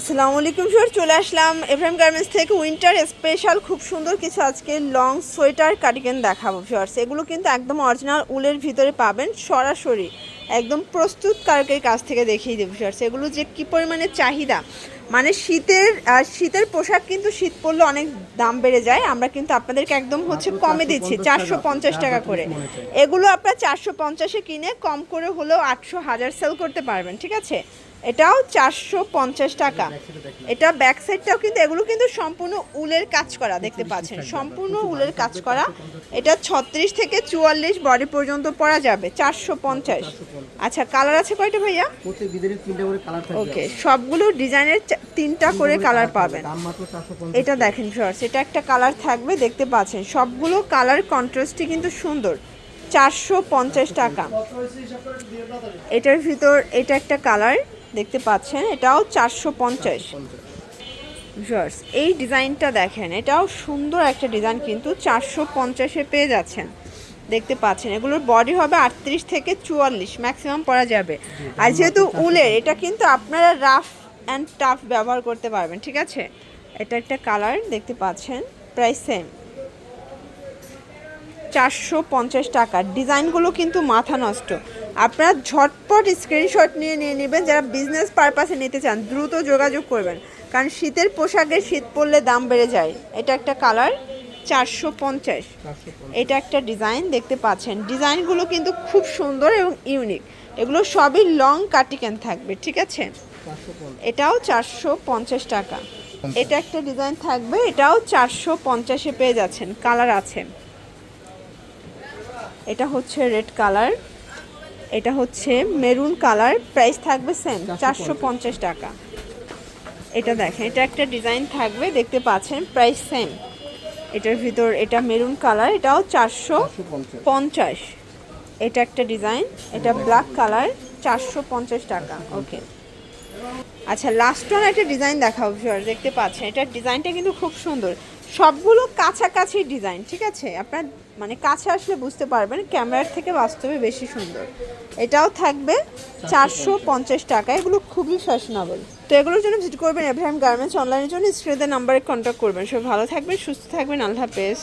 আসসালামু আলাইকুম স্যার চলে আসলাম এফএম গার্মেন্টস থেকে উইন্টার স্পেশাল খুব সুন্দর কিছু আজকে লং সোয়েটার কার্ডিগান দেখাবো ফিওর্স এগুলো কিন্তু একদম অরিজিনাল উলের ভিতরে পাবেন সরাসরি একদম প্রস্তুত কারকের কাছ থেকে দেখিয়ে দেবো ফিওর্স এগুলো যে কী পরিমাণে চাহিদা? মানে শীতের শীতের পোশাক কিন্তু শীত পড়লে অনেক দাম বেড়ে যায়। আমরা কিন্তু আপনাদেরকে একদম হচ্ছে কমে দিচ্ছি চারশো পঞ্চাশ টাকা করে। এগুলো আপনার চারশো পঞ্চাশে কিনে কম করে হলেও আটশো হাজার সেল করতে পারবেন ঠিক আছে? এটাও চারশো পঞ্চাশ টাকা। এটা ব্যাক সাইডটাও কিন্তু এগুলো কিন্তু সম্পূর্ণ উলের কাজ করা দেখতে পাচ্ছেন। সম্পূর্ণ উলের কাজ করা। এটা ছত্রিশ থেকে চুয়াল্লিশ বডি পর্যন্ত পরা যাবে চারশো পঞ্চাশ। আচ্ছা কালার আছে কয়টা ভাইয়া? ওকে সবগুলো ডিজাইনের তিনটা করে কালার পাবেন। এটা দেখেন ফিওর্স এটা একটা কালার থাকবে দেখতে পাচ্ছেন। সবগুলো কালার কন্ট্রাস্টই কিন্তু সুন্দর। চারশো পঞ্চাশ টাকা। এটার ভিতর এটা একটা কালার দেখতে পাচ্ছেন এটাও চারশো পঞ্চাশ। ভিউয়ার্স এই ডিজাইনটা দেখেন এটাও সুন্দর একটা ডিজাইন কিন্তু চারশো পঞ্চাশে পেয়ে যাচ্ছেন। দেখতে পাচ্ছেন এগুলোর বডি হবে আটত্রিশ থেকে চুয়াল্লিশ ম্যাক্সিমাম পরা যাবে। আর যেহেতু উলের এটা কিন্তু আপনারা রাফ অ্যান্ড টাফ ব্যবহার করতে পারবেন ঠিক আছে? এটা একটা কালার দেখতে পাচ্ছেন প্রাইস সেম। চারশো পঞ্চাশ টাকা। ডিজাইনগুলো কিন্তু মাথা নষ্ট। আপনারা ঝটপট স্ক্রিনশট নিয়ে নিয়ে নেবেন যারা বিজনেস পারপাসে নিতে চান দ্রুত যোগাযোগ করবেন। কারণ শীতের পোশাকে শীত পড়লে দাম বেড়ে যায়। এটা একটা কালার চারশো পঞ্চাশ। এটা একটা ডিজাইন দেখতে পাচ্ছেন। ডিজাইনগুলো কিন্তু খুব সুন্দর এবং ইউনিক এগুলো সবই লং কাটিকেন থাকবে ঠিক আছে? এটাও চারশো পঞ্চাশ টাকা। এটা একটা ডিজাইন থাকবে এটাও চারশো পঞ্চাশে পেয়ে যাচ্ছেন। কালার আছে। এটা হচ্ছে রেড কালার এটা হচ্ছে মেরুন কালার, প্রাইস থাকবে সেম চারশো পঞ্চাশ টাকা। এটা দেখেন, এটা একটা ডিজাইন থাকবে, দেখতে পাচ্ছেন, প্রাইস সেম এটার ভিতর এটা মেরুন কালার, এটাও চারশো পঞ্চাশ। এটা একটা ডিজাইন, এটা ব্ল্যাক কালার, চারশো পঞ্চাশ টাকা ওকে আচ্ছা লাস্ট ওয়ান একটা ডিজাইন ভিউয়ার দেখতে পাচ্ছেন, এটার ডিজাইনটা কিন্তু খুব সুন্দর। সবগুলো কাছাকাছি ডিজাইন ঠিক আছে? আপনার মানে কাছে আসলে বুঝতে পারবেন, ক্যামেরার থেকে বাস্তবে বেশি সুন্দর। এটাও থাকবে চারশো পঞ্চাশ টাকা, এগুলো খুবই ফ্যাশনেবল তো এগুলোর জন্য ভিজিট করবেন এভ্রাহিম গার্মেন্টস অনলাইনের জন্য স্ক্রিনের নাম্বারে কন্ট্যাক্ট করবেন। সব ভালো থাকবেন, সুস্থ থাকবেন, আল্লাহ হাফেজ।